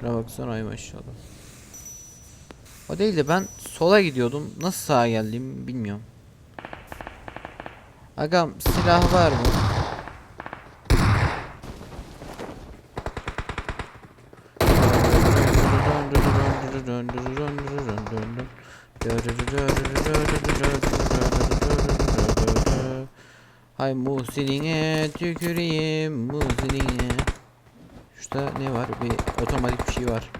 Şuna baksana ay maşallah. O değil de ben sola gidiyordum. Nasıl sağa geldiğimi bilmiyorum. Agam silah var mı? Hay Muhsin'ine tüküreyim Muhsin'ine Şurada ne var? Bir otomatik bir şey var.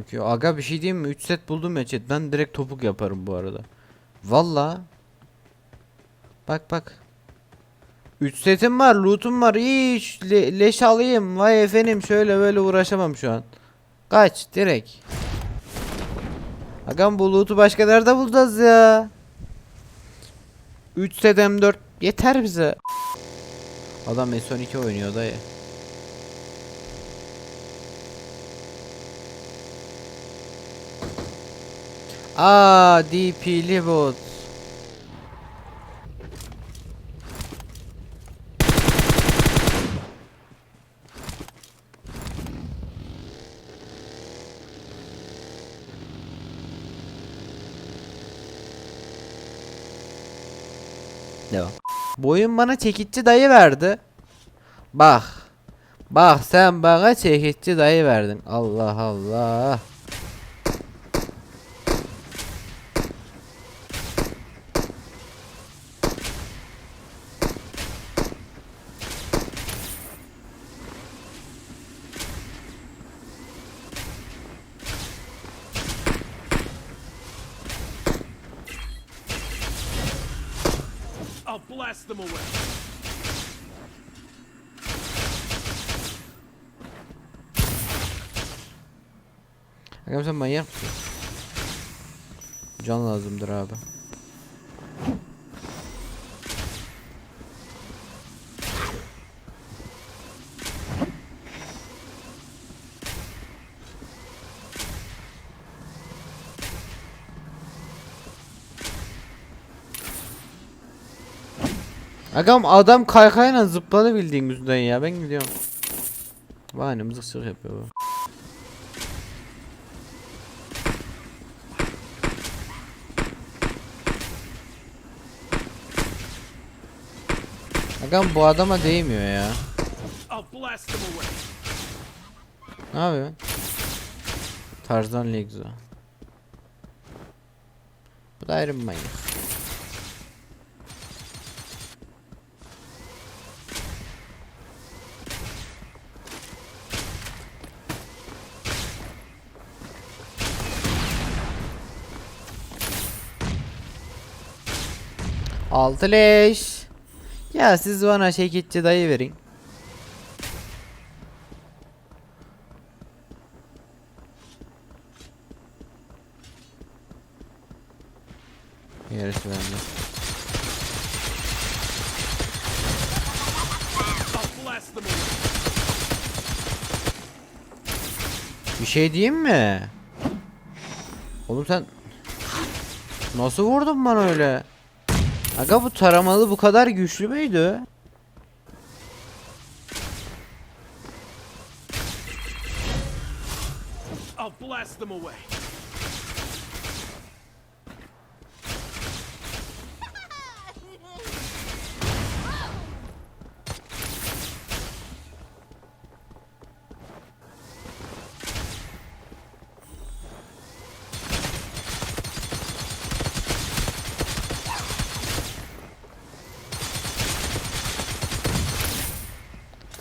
Okey. Aga bir şey diyeyim mi? 3 set buldum ya chat. Ben direkt topuk yaparım bu arada. Valla. Bak bak. 3 setim var, loot'um var. Hiç le- leş alayım. Vay efendim şöyle böyle uğraşamam şu an. Kaç direkt. Agam bu loot'u başka nerede bulacağız ya? 3 set M4 yeter bize. Adam S12 oynuyor dayı. Aa DP'li bot. Devam. Bu oyun bana çekici dayı verdi. Bak. Bak sen bana çekici dayı verdin. Allah Allah. I'll blast them away. Sen manyak? Can lazımdır abi. Agam adam kaykayla zıpladı bildiğin yüzünden ya ben gidiyorum. Vay ne mızıkçılık yapıyor bu. Agam bu adama değmiyor ya. Ne yapıyor? Tarzan Legzo. Bu da Iron Man. Altı leş. Ya siz bana şekitçi dayı verin. Yarısı bende. Bir şey diyeyim mi? Oğlum sen nasıl vurdun bana öyle? Aga bu taramalı bu kadar güçlü müydü? I'll blast them away.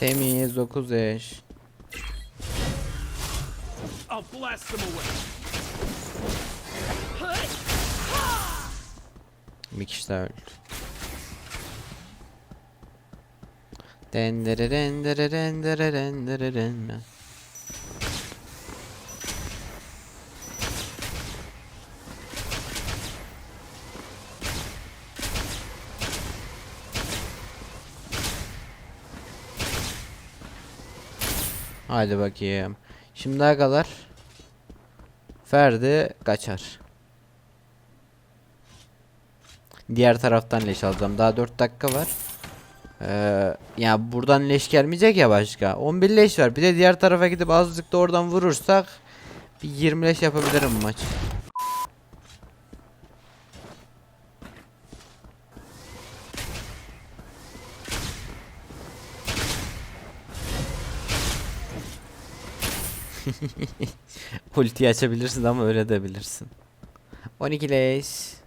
Temiz 9 eş. Bir kişi daha öldü. Dendereren dereren dereren dereren. Hadi bakayım. Şimdiye kadar Ferdi kaçar. Diğer taraftan leş alacağım. Daha 4 dakika var. Ee, ya buradan leş gelmeyecek ya başka. 11 leş var. Bir de diğer tarafa gidip azıcık da oradan vurursak bir 20 leş yapabilirim maç. Ultiyi açabilirsin ama öyle de bilirsin. 12 leş.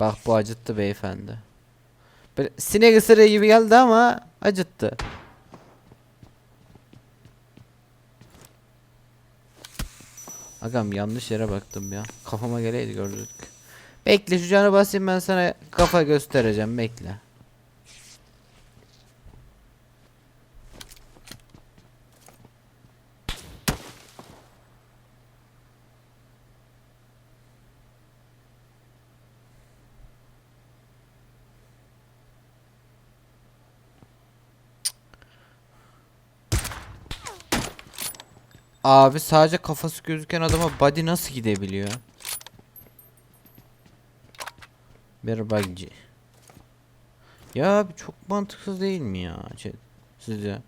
Bak bu acıttı beyefendi. Böyle sinek ısırığı gibi geldi ama acıttı. Agam yanlış yere baktım ya. Kafama geleydi gördük. Bekle şu canı basayım ben sana kafa göstereceğim bekle. Abi sadece kafası gözüken adama body nasıl gidebiliyor? Bir buggy. Ya çok mantıksız değil mi ya? Sizce?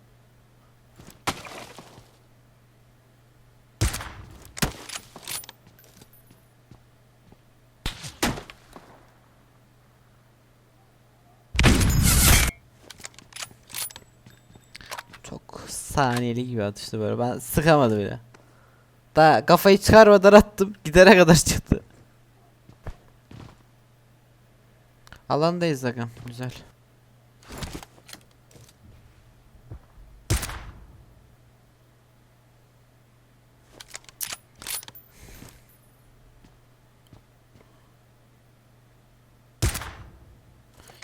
Çok saniyeli gibi atıştı böyle. Ben sıkamadım bile. Daha kafayı çıkarmadan attım. Gidere kadar çıktı. Alandayız agam. Güzel.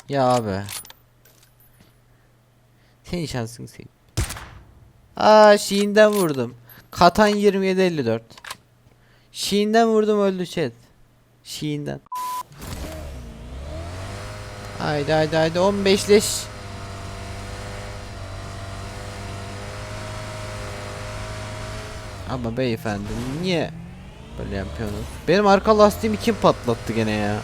Ya abi. Senin şansın senin. Aa Şiinden vurdum. Katan 2754. Şiinden vurdum öldü chat. Şiinden. Haydi haydi haydi 15 leş. Ama beyefendi niye böyle yapıyorsunuz? Benim arka lastiğimi kim patlattı gene ya?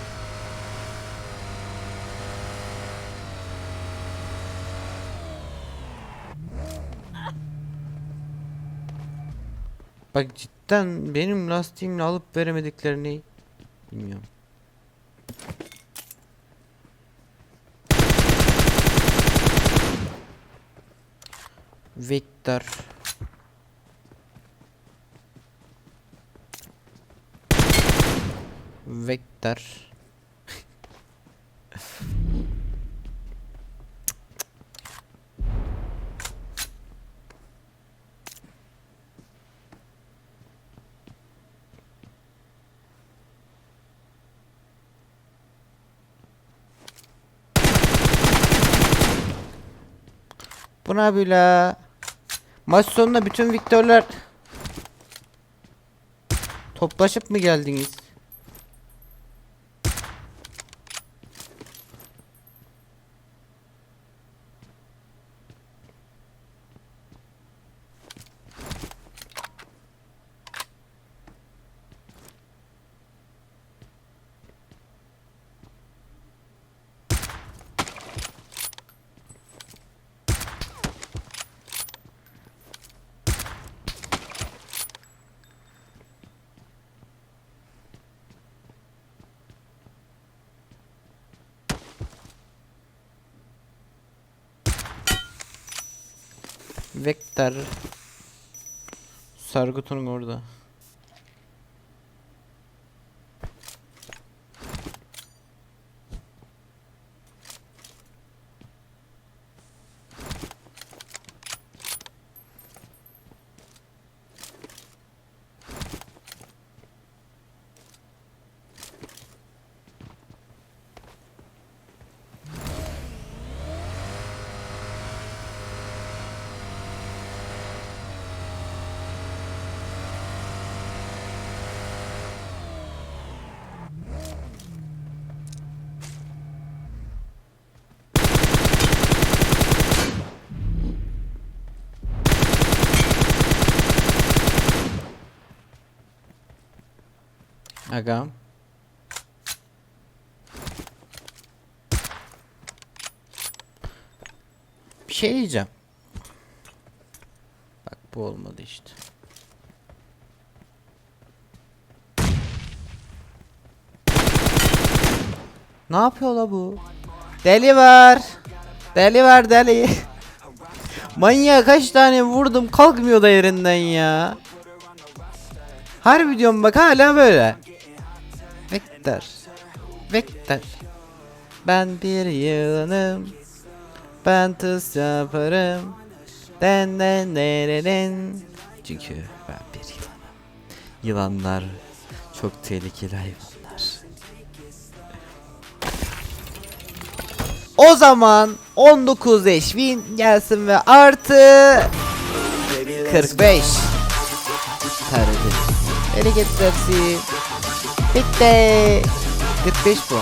Bak cidden benim lastiğimle alıp veremediklerini bilmiyorum. Victor Victor Bu ne yapıyor la? Maç sonunda bütün Victor'lar toplaşıp mı geldiniz? Vektor. Sargıt'ın orada. Agam. Bir şey diyeceğim. Bak bu olmadı işte. Ne yapıyor la bu? Deli var. Deli var deli. Manyağa kaç tane vurdum kalkmıyor da yerinden ya. Harbi diyorum bak hala böyle. Vektör. Vektör. Ben bir yılanım. Ben tız yaparım. Den den den Çünkü ben bir yılanım. Yılanlar çok tehlikeli hayvanlar. O zaman 19 eşvin gelsin ve artı 45 삐때 삐삐 싶어